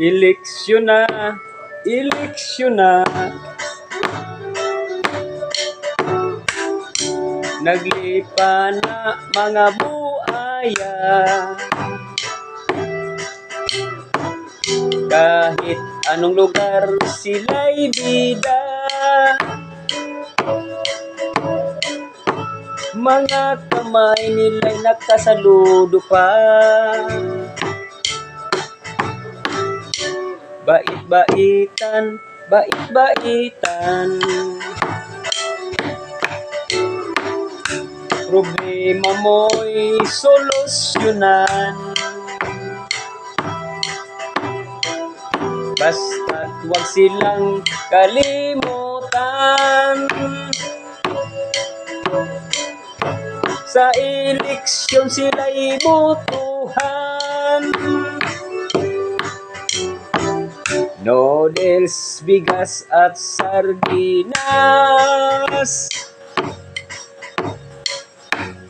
Eleksyon na, eleksyon na. Naglipa na mga buaya. Kahit anong lugar sila'y bida. Mga kamay nila'y nakasaludo pa. Bait-baitan, bait-baitan. Problema mo'y solusyonan. Basta't huwag silang kalimutan. Sa eleksyon sila'y botohan. Noodles, bigas at sardinas.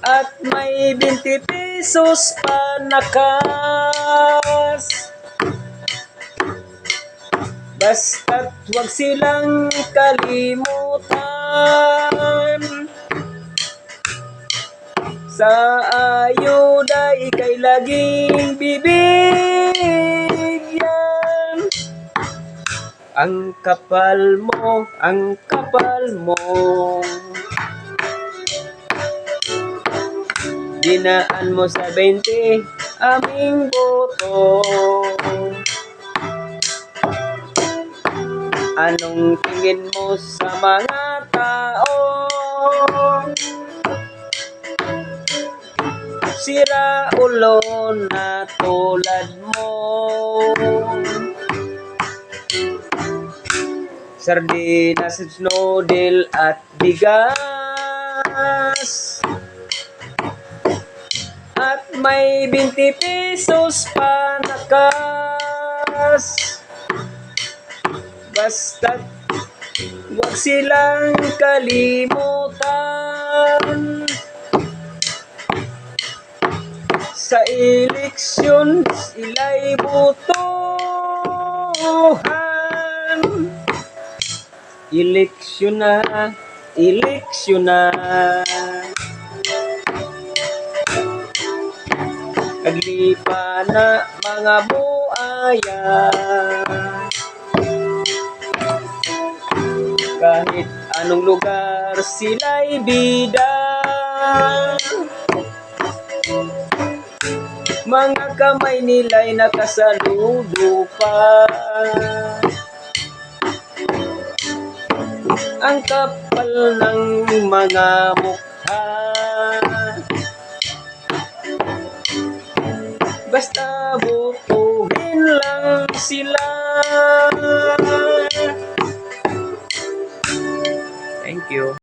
At may 20 pesos pa nakas. Basta't huwag silang kalimutan. Sa ayuda ikay laging bibigyan. Ang kapal mo, ang kapal mo. Dinaan mo sa 20, aming boto. Anong tingin mo sa mga tao? Sira ulo na tulad mo. Sardinas, noodle at bigas. At may 20 pesos pa nakas. Basta't huwag silang kalimutan. Sa eleksyon, sila'y botohan. Eleksyon na, eleksyon na. Naglipa na mga buaya. Kahit anong lugar sila'y bida. Mga kamay nila'y nakasaludo pa. Ang kapal ng mga mukha. Basta bukuhin lang sila. Thank you.